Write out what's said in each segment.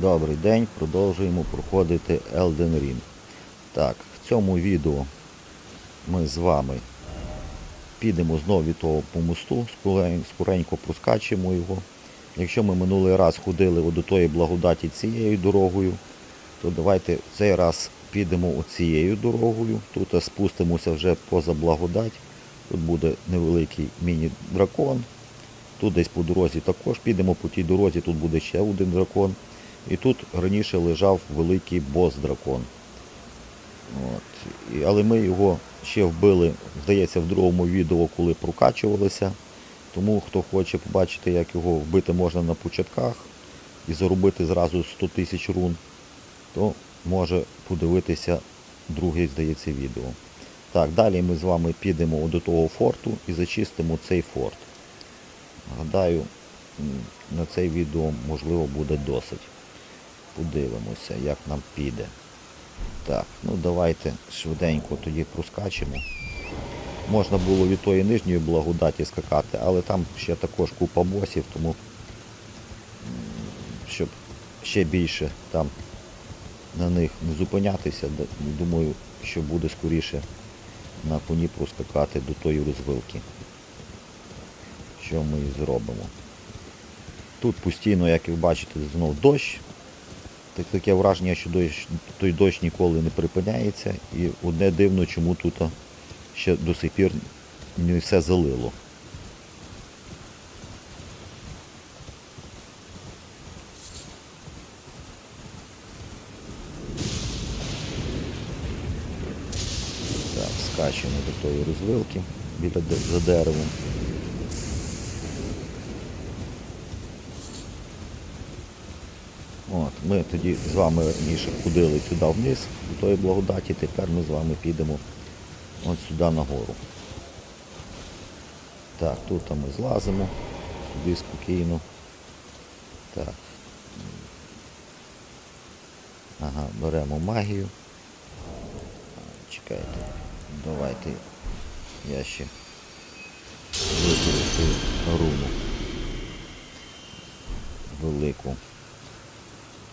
Добрий день, продовжуємо проходити Elden Ring. Так, в цьому відео ми з вами підемо знову від того по мосту, скоренько проскачемо його. Якщо ми минулий раз ходили до тої благодаті цією дорогою, то давайте в цей раз підемо оцією дорогою. Тут спустимося вже поза благодать. Тут буде невеликий міні-дракон. Тут десь по дорозі також підемо по тій дорозі, тут буде ще один дракон. І тут раніше лежав великий бос-дракон. Але ми його ще вбили, здається, в другому відео, коли прокачувалися. Тому хто хоче побачити, як його вбити можна на початках і заробити зразу 100 тисяч рун, то може подивитися друге, здається, відео. Так, далі ми з вами підемо до того форту і зачистимо цей форт. Гадаю, на цей відео можливо буде досить. Подивимося, як нам піде. Так, ну давайте швиденько тоді проскачемо. Можна було від тої нижньої благодаті скакати, але там ще також купа босів, тому щоб ще більше там на них не зупинятися, думаю, що буде скоріше на коні проскакати до тої розвилки. Що ми і зробимо. Тут постійно, як ви бачите, знов дощ. Так, таке враження, що дощ, той дощ ніколи не припиняється. І одне дивно, чому тут ще до сих пір не все залило. Так, скачемо до тої розвилки біля за деревом. От, ми тоді з вами раніше ходили сюди вниз, до тої благодаті, тепер ми з вами підемо от сюди нагору. Так, тут ми злазимо, сюди спокійно. Так. Ага, беремо магію. Чекайте, давайте я ще використаю руну велику.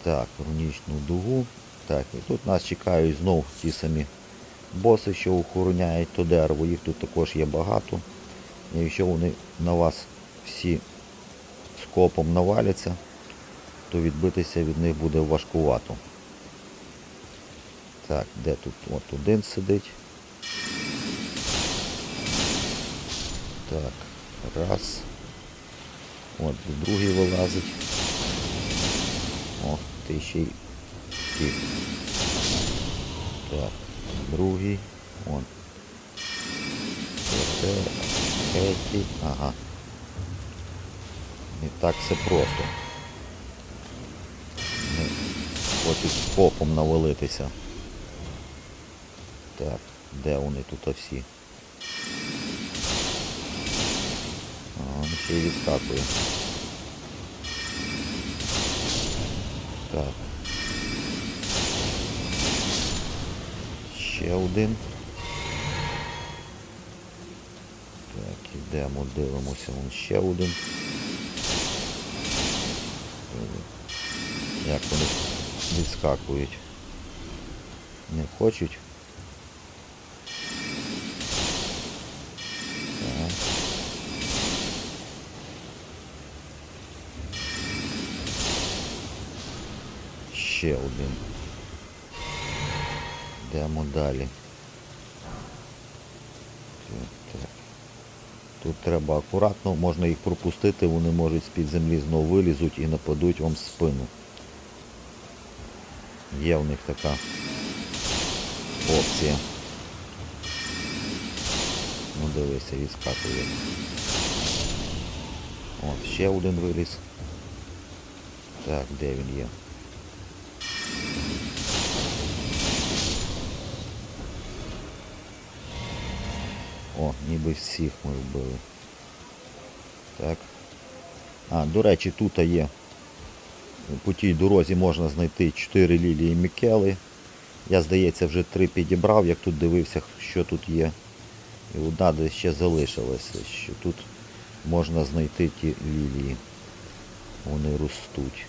Так, рунічну дугу. Так, і тут нас чекають знов ті самі боси, що охороняють то дерево. Їх тут також є багато. І якщо вони на вас всі скопом наваляться, то відбитися від них буде важкувато. Так, де тут? От один сидить. Так, раз. От другий вилазить. О, ти ще й. Так, другий. Вон. Це, третій. Ага. Не так все просто. Не хочуть скопом навалитися. Так, де вони тут всі? Ага, він ще й відскакує. Так. Ще один. Так, ідемо, дивимося, вон ще один. Як вони відскакують. Не хочуть. Ще один. Йдемо далі. Тут треба акуратно, можна їх пропустити, вони можуть з-під землі знову вилізуть і нападуть вам в спину. Є в них така опція. Ну дивися, відскакує. От, ще один виліз. Так, де він є? О, ніби всіх ми вбили. Так. А, до речі, тут є. По тій дорозі можна знайти 4 лілії Мікели. Я, здається, вже 3 підібрав, як тут дивився, що тут є. І одна десь ще залишилася, що тут можна знайти ті лілії. Вони ростуть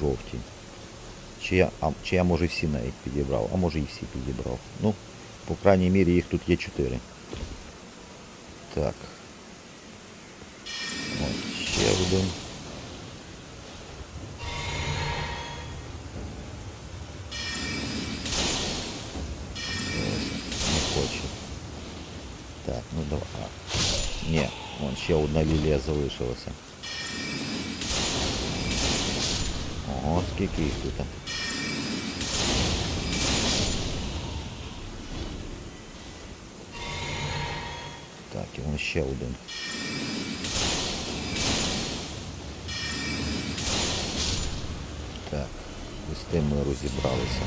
жовті. Чи я, а, чи я може всі навіть підібрав, а може і всі підібрав. Ну, по крайній мірі їх тут є чотири. Так. От, ще один. Ось, Не хоче. Так, ну давай. А. Ні, вон ще одна лілія залишилася. Ого, скільки їх тут. І вон ще один. Так, з тим ми розібралися.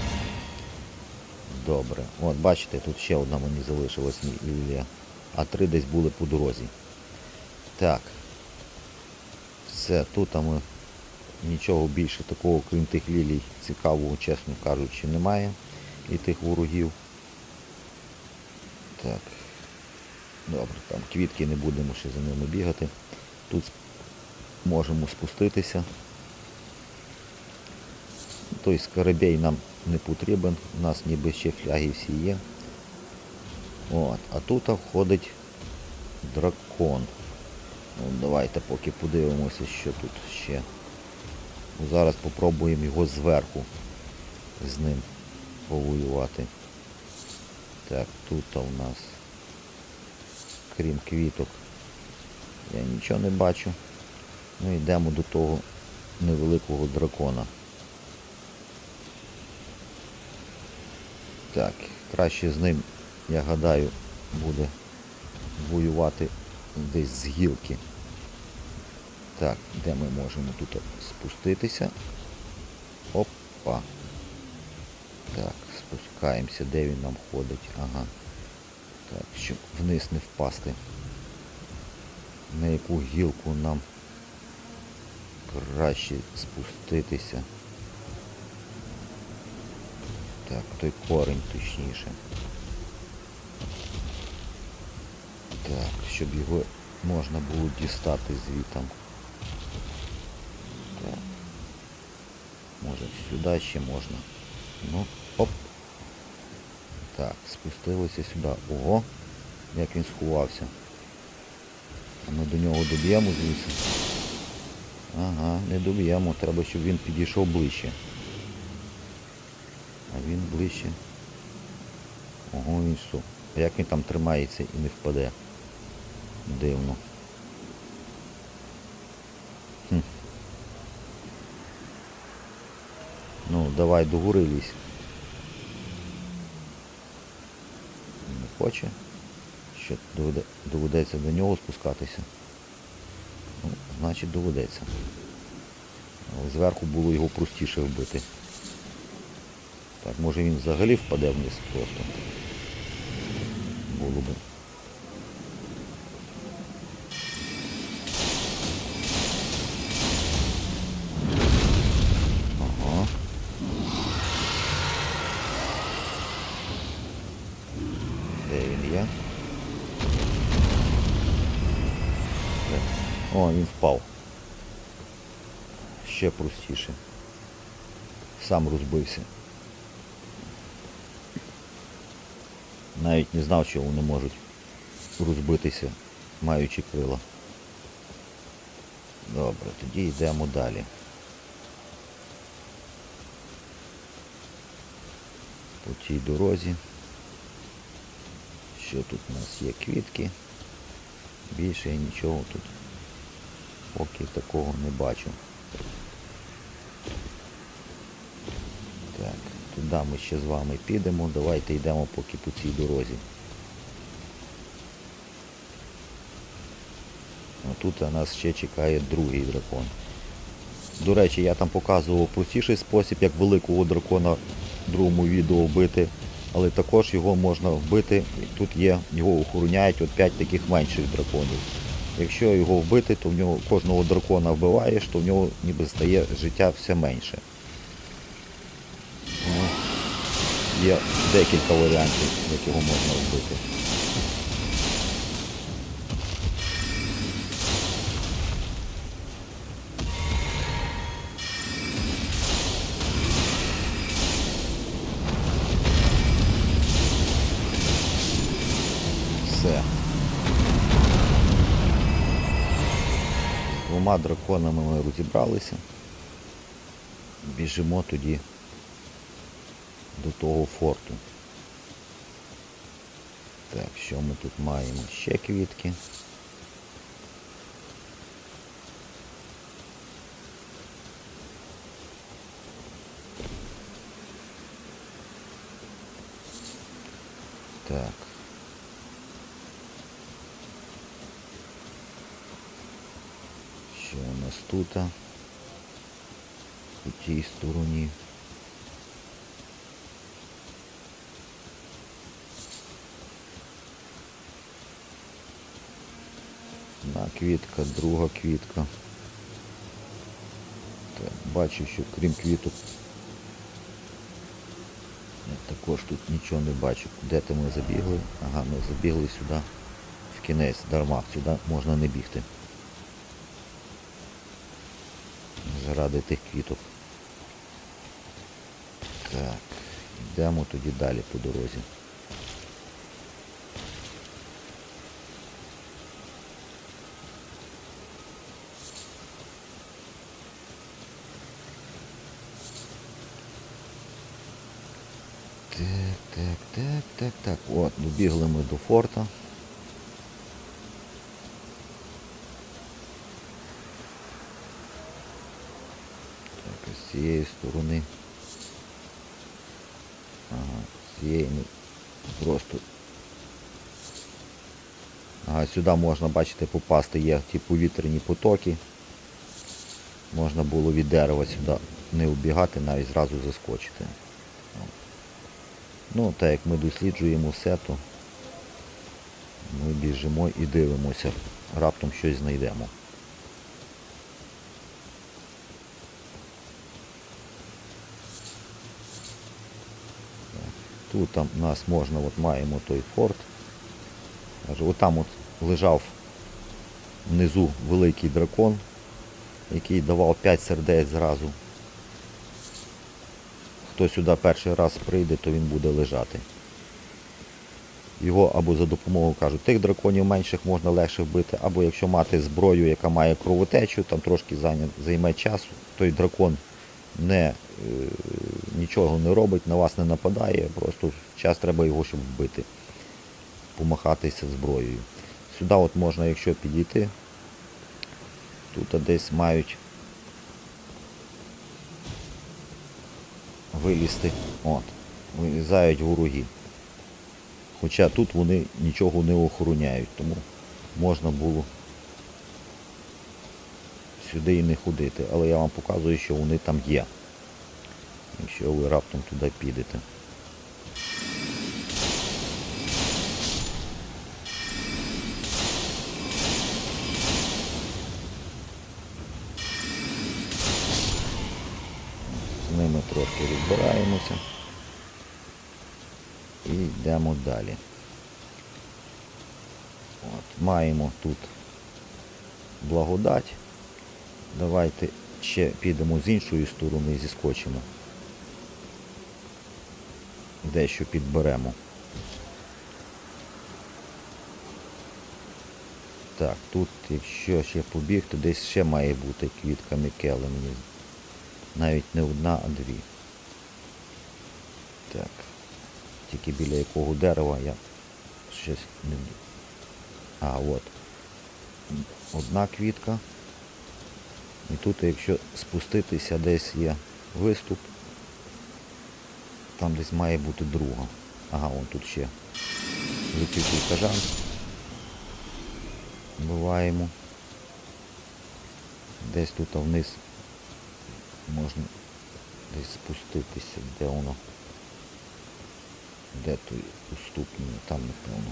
Добре. От бачите, тут ще одна мені залишилась. А три десь були по дорозі. Так. Все, тут ми нічого більше такого, крім тих лілій, цікавого, чесно кажучи, немає. І тих ворогів. Так. Добре, там квітки не будемо ще за ними бігати. Тут можемо спуститися. Той скарабей нам не потрібен, у нас ніби ще фляги всі є. От, а тут входить дракон. Ну, давайте поки подивимося, що тут ще. Зараз попробуємо його зверху з ним повоювати. Так, тут у нас, крім квіток, я нічого не бачу. Ну йдемо до того невеликого дракона. Так, краще з ним, я гадаю, буде воювати десь з гілки. Так, де ми можемо тут спуститися? Опа. Так, спускаємося, де він нам ходить. Ага. Так, щоб вниз не впасти. На яку гілку нам краще спуститися. Так, той корень точніше. Так, щоб його можна було дістати звітом. Так. Може сюди ще можна. Ну, оп. Так, спустилося сюди. Ого, як він сховався. А ми до нього доб'ємо звідси. Ага, не доб'ємо, треба, щоб він підійшов ближче. А він ближче. Ого, він що? А як він там тримається і не впаде? Дивно. Хм. Ну, давай до. Не хоче. Що доведеться до нього спускатися. Ну, значить доведеться. Але зверху було його простіше вбити. Так, може він взагалі впаде вниз просто. Було би. Ага. Де він є? Де? О, він впав. Ще простіше. Сам розбився. Навіть не знав, що вони можуть розбитися, маючи крила. Добре, тоді йдемо далі. По цій дорозі. Що тут у нас є квітки? Більше я нічого тут поки такого не бачу. Так, ми ще з вами підемо. Давайте йдемо поки по цій дорозі. Тут нас ще чекає другий дракон. До речі, я там показував простіший спосіб, як великого дракона в другому відео вбити, але також його можна вбити. Тут є, його охороняють от 5 таких менших драконів. Якщо його вбити, то в нього кожного дракона вбиваєш, то в нього ніби стає життя все менше. є декілька варіантів, як його можна вбити. Двома драконами ми розібралися. Біжимо тоді до того форту. Так, що ми тут маємо? Ще квітки. Так. Що у нас тут? У тій стороні. Одна квітка, друга квітка. Так, бачу, що крім квіток я також тут нічого не бачу. Де ти ми забігли? Ага, ми забігли сюди в кінець, дарма, сюди можна не бігти. Заради тих квіток. Так, йдемо тоді далі по дорозі. Так, так, так, так. От, добігли ми до форта. Так, а з цієї сторони. Ага, з цієї ми просто. Ага, сюди можна, бачите, попасти, є ті повітряні потоки. Можна було від дерева сюди не убігати, навіть зразу заскочити. Ну, так як ми досліджуємо все, то ми біжимо і дивимося, раптом щось знайдемо. Тут там нас можна, от маємо той форт. Отам от лежав внизу великий дракон, який давав 5 сердець зразу хто сюди перший раз прийде, то він буде лежати. Його або за допомогою кажуть, тих драконів менших можна легше вбити, або якщо мати зброю, яка має кровотечу, там трошки займе часу, той дракон не, е, нічого не робить, на вас не нападає, просто час треба його, щоб вбити, помахатися зброєю. Сюди от можна, якщо підійти, тут десь мають вилізти. От, вилізають вороги. Хоча тут вони нічого не охороняють, тому можна було сюди і не ходити. Але я вам показую, що вони там є. Якщо ви раптом туди підете. Трошки розбираємося і йдемо далі. От, маємо тут благодать. Давайте ще підемо з іншої сторони і зіскочимо. Дещо підберемо. Так, тут, якщо ще побігти, десь ще має бути квітка Мікеле мені. Навіть не одна, а дві. Так. Тільки біля якого дерева я щось не. А, от. Одна квітка. І тут, якщо спуститися, десь є виступ, там десь має бути друга. Ага, вон тут ще летючий кажан. Буваємо. Десь тут вниз можна десь спуститися, де воно. Де той уступ? Ні, там напевно.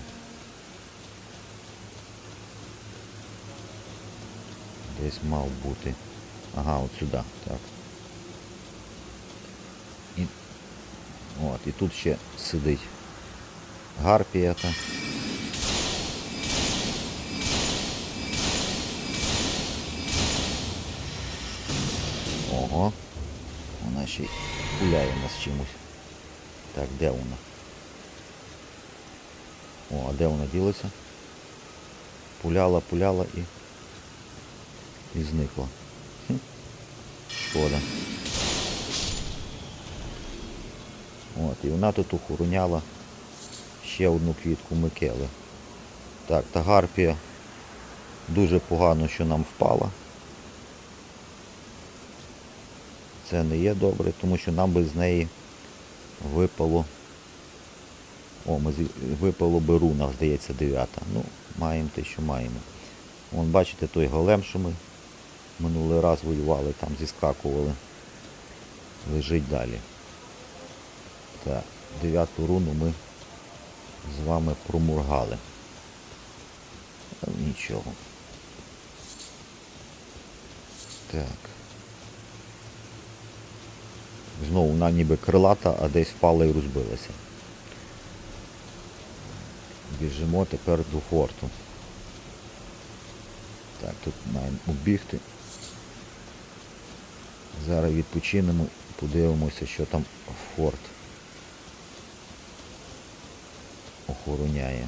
Десь мав бути. Ага, от сюди, так. І, от, і тут ще сидить гарпія та. Ого. Вона ще й пуляє нас чимось. Так, де вона? О, а де вона ділася? Пуляла, пуляла і і зникла. Шкода. От, і вона тут охороняла ще одну квітку Микели. Так, та гарпія дуже погано, що нам впала. Це не є добре, тому що нам би з неї випало. О, ми випало би руна, здається, дев'ята. Ну, маємо те, що маємо. Вон, бачите, той голем, що ми минулий раз воювали, там зіскакували. Лежить далі. Так, дев'яту руну ми з вами промургали. Нічого. Так. Знову вона ніби крилата, а десь впала і розбилася. Біжимо тепер до форту. Так, тут маємо обігти. Зараз відпочинемо, подивимося, що там форт охороняє.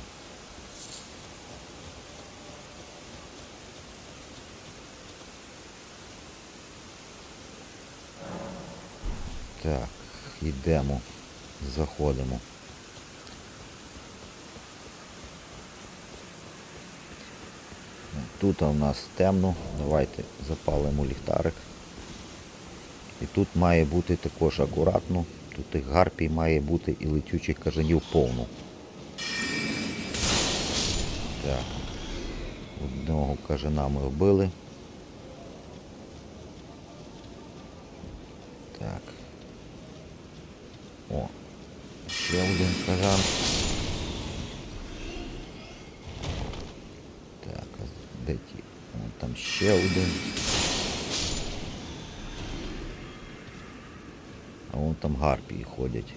Так, йдемо, заходимо. Тут у нас темно, давайте запалимо ліхтарик. І тут має бути також акуратно, тут тих гарпій має бути і летючих кажанів повну. Так. Одного кажана ми вбили. Так. О, ще один кажан. Так, а де? Вон там ще один. А вон там гарпії ходять.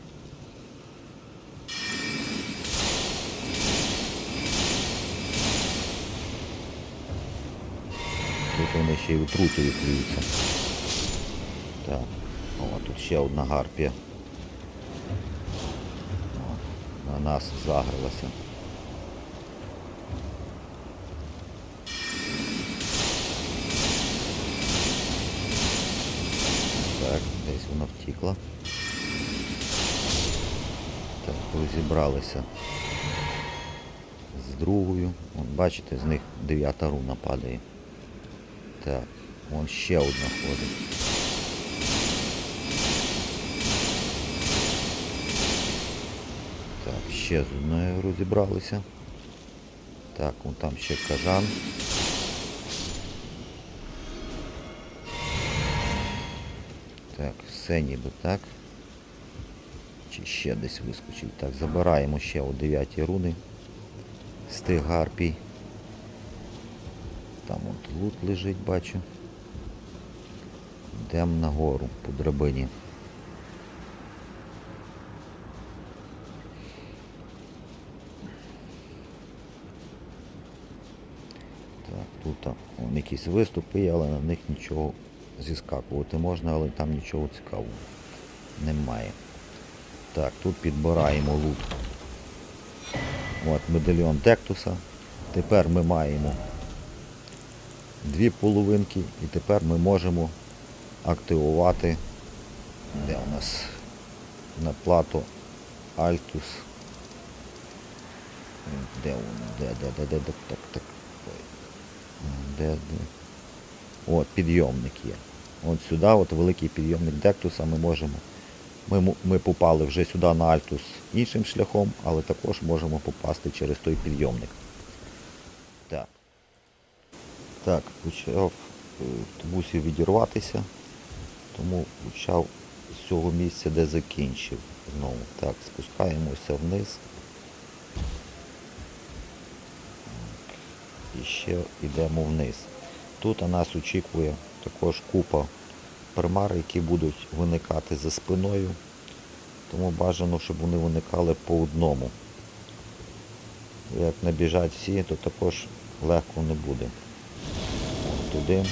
Тут вони ще й отрутою плюються. Так. О, тут ще одна гарпія. О, на нас загралася. Так, десь вона втікла. Так, розібралися з другою. Вон, бачите, з них дев'ята руна падає. Так, вон ще одна ходить. Так, ще з одною розібралися. Так, вон там ще кажан. Так, все ніби так. Чи ще десь вискочить. Так, забираємо ще о 9 руни з тих гарпій. Там от лут лежить, бачу. Йдемо нагору по драбині. Так, тут вон якісь виступи але на них нічого зіскакувати можна, але там нічого цікавого немає. Так, тут підбираємо лут. От медальйон Дектуса. Тепер ми маємо дві половинки і тепер ми можемо активувати де у нас на плату Altus. Де? Де, де, де, де, де. Де? От, підйомник є. От сюди, от великий підйомник Дектуса ми можемо. Ми, ми попали вже сюди на Альтус іншим шляхом, але також можемо попасти через той підйомник. Так. Так, почав е, мусив відірватися, тому почав з цього місця, де закінчив знову. Так, спускаємося вниз. І ще йдемо вниз. Тут нас очікує також купа примар, які будуть виникати за спиною. Тому бажано, щоб вони виникали по одному. Як набіжать всі, то також легко не буде. Туди.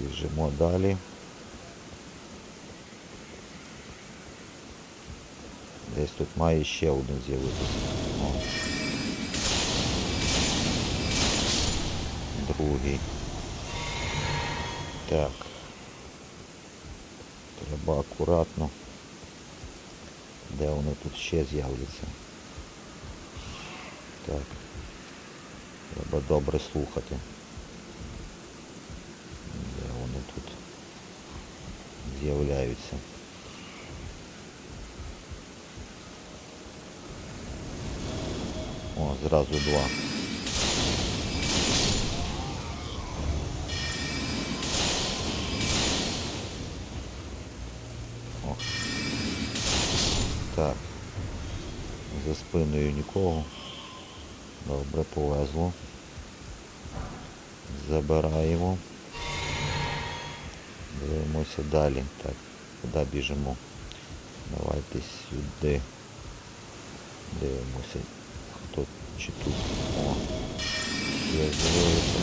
Біжимо далі. Де Десь тут має ще один з'явитися. Другий. Так. Треба акуратно. Де вони тут ще з'являться? Так. Треба добре слухати. Де вони тут з'являються. О, зразу два. О. Так. За спиною нікого. Добре, повезло. Забираємо. Дивимося далі. Так, куди біжимо? Давайте сюди. Дивимося. Чи тут? О. Ще з'явилося.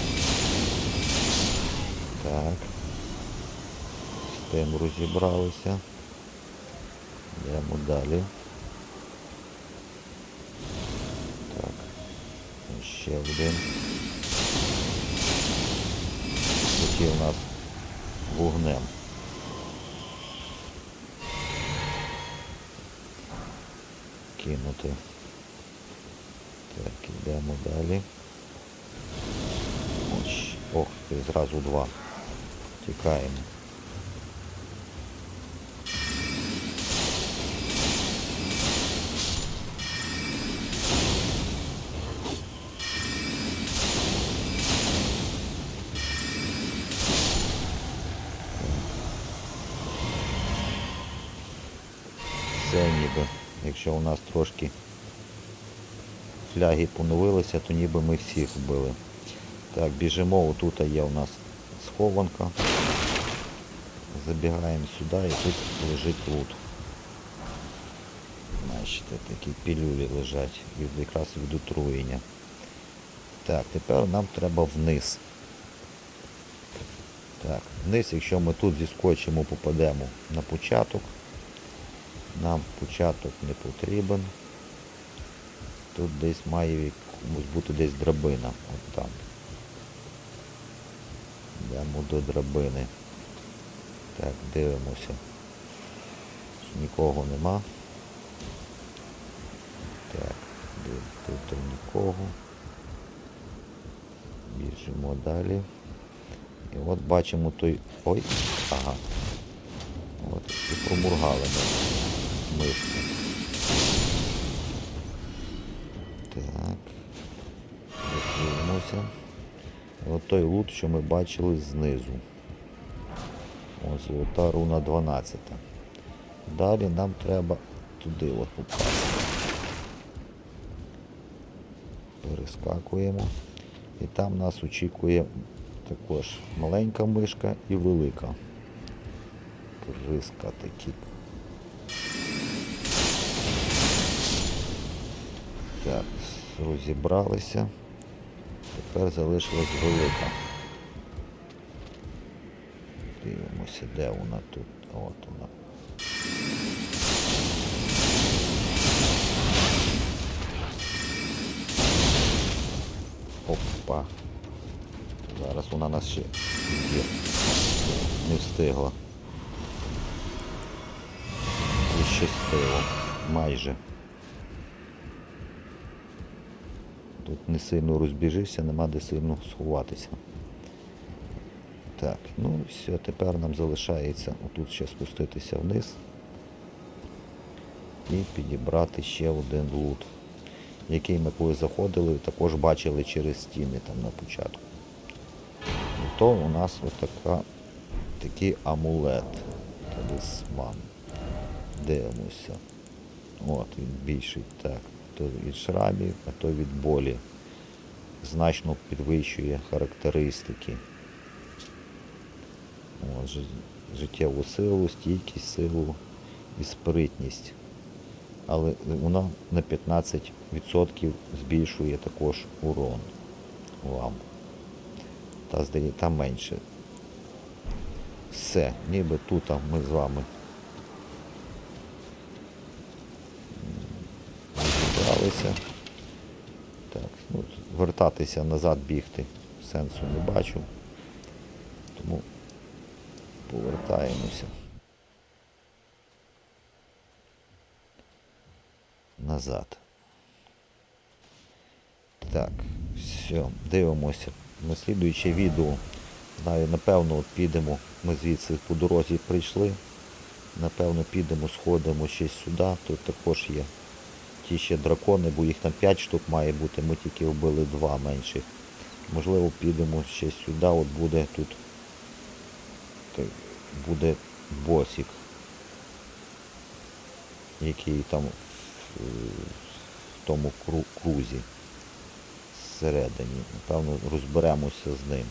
Так. З тим розібралися. Йдемо далі. Так. Ще один. Який у нас вогнем. Кинути. Так, йдемо далі. Ось. Ох, ти зразу два. Тікаємо. Все ніби. Якщо у нас трошки фляги поновилися, то ніби ми всіх вбили. Так, біжимо, отут є у нас схованка. Забігаємо сюди і тут лежить лут. Бачите, такі пілюлі лежать від, якраз від отруєння. Так, тепер нам треба вниз. Так, вниз, якщо ми тут зіскочимо, попадемо на початок. Нам початок не потрібен. Тут десь має бути десь драбина. От там. Йдемо до драбини. Так, дивимося. Нікого нема. Так, де- тут нікого. Біжимо далі. І от бачимо той... Ой, ага. От, і промургали ми мишку. Так. Дивимося. От той лут, що ми бачили знизу. Ось золота руна 12. Далі нам треба туди от попасти. Перескакуємо. І там нас очікує також маленька мишка і велика. Криска такі. Розібралися. Тепер залишилась велика. Дивимося, де вона тут. От вона. Опа. Зараз вона нас ще є. не встигла. Пощастило. Майже. Тут не сильно розбіжився, нема де сильно сховатися. Так, ну все, тепер нам залишається отут ще спуститися вниз і підібрати ще один лут, який ми коли заходили, також бачили через стіни там на початку. І то у нас отака, такий амулет, талісман. Дивимося. От він більший так. То від шрамів, а то від болі. Значно підвищує характеристики. От, життєву силу, стійкість, силу і спритність. Але вона на 15% збільшує також урон вам. Та здається, там менше. Все, ніби тут ми з вами подивилися. Так, ну, вертатися назад бігти сенсу не бачу. Тому повертаємося. Назад. Так, все, дивимося. На слідуюче відео. Знаю, напевно, от підемо. Ми звідси по дорозі прийшли. Напевно, підемо, сходимо ще сюди. Тут також є ті ще дракони, бо їх там 5 штук має бути, ми тільки вбили два менших. Можливо, підемо ще сюди, от буде тут буде босик, який там в, в тому крузі всередині. Напевно, розберемося з ним,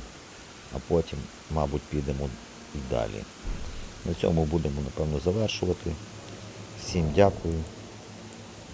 а потім, мабуть, підемо і далі. На цьому будемо, напевно, завершувати. Всім дякую,